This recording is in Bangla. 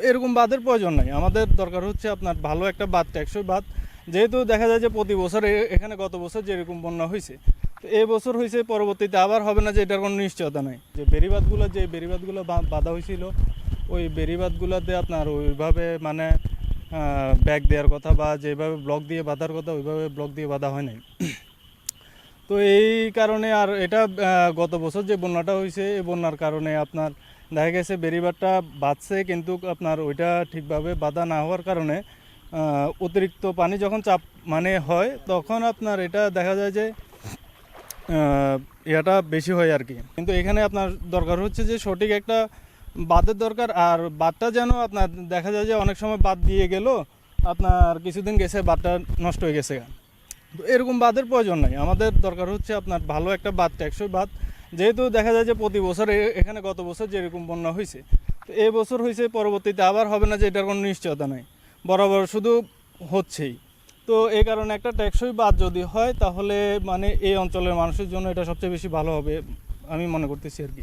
এরকম বাঁধের প্রয়োজন নাই। আমাদের দরকার হচ্ছে আপনার ভালো একটা বাঁধ, টেকসই বাঁধ। যেহেতু দেখা যায় যে প্রতি বছর এ- এখানে গত বছর যেরকম বন্যা হয়েছে, তো এই বছর হয়েছে, পরবর্তীতে আবার হবে না যে এটার কোনো নিশ্চয়তা নাই। যে বেরিবাদগুলো যে বেরিবাদগুলো বাঁধা হয়েছিল, ওই বেরিবাদগুলোতে আপনার ওইভাবে মানে ব্যাগ দেওয়ার কথা বা যেভাবে ব্লক দিয়ে বাঁধার কথা, ওইভাবে ব্লক দিয়ে বাঁধা হয় নাই। তো এই কারণে আর এটা গত বছর যে বন্যাটা হয়েছে, এই বন্যার কারণে আপনার দেখা গেছে বেরিবারটা বাঁধছে, কিন্তু আপনার ওইটা ঠিকভাবে বাঁধা না হওয়ার কারণে অতিরিক্ত পানি যখন চাপ মানে হয়, তখন আপনার এটা দেখা যায় যে ইয়াটা বেশি হয় আর কি। কিন্তু এখানে আপনার দরকার হচ্ছে যে সঠিক একটা বাঁধের দরকার, আর বাঁধটা যেন আপনার দেখা যায় যে অনেক সময় বাদ দিয়ে গেল আপনার কিছুদিন গেছে, বাঁধটা নষ্ট হয়ে গেছে। এরকম বাঁধের প্রয়োজন নাই। আমাদের দরকার হচ্ছে আপনার ভালো একটা বাঁধ, টেকসই বাঁধ। যেহেতু দেখা যায় যে প্রতি বছর এ- এখানে গত বছর যেরকম বন্যা হয়েছে, তো এই বছর হয়েছে, পরবর্তীতে আবার হবে না যে এটার কোনো নিশ্চয়তা নাই। বরাবর শুধু হচ্ছেই। তো এই কারণে একটা টেকসই বাদ যদি হয়, তাহলে মানে এই অঞ্চলের মানুষের জন্য এটা সবচেয়ে বেশি ভালো হবে, আমি মনে করতেছি আর কি।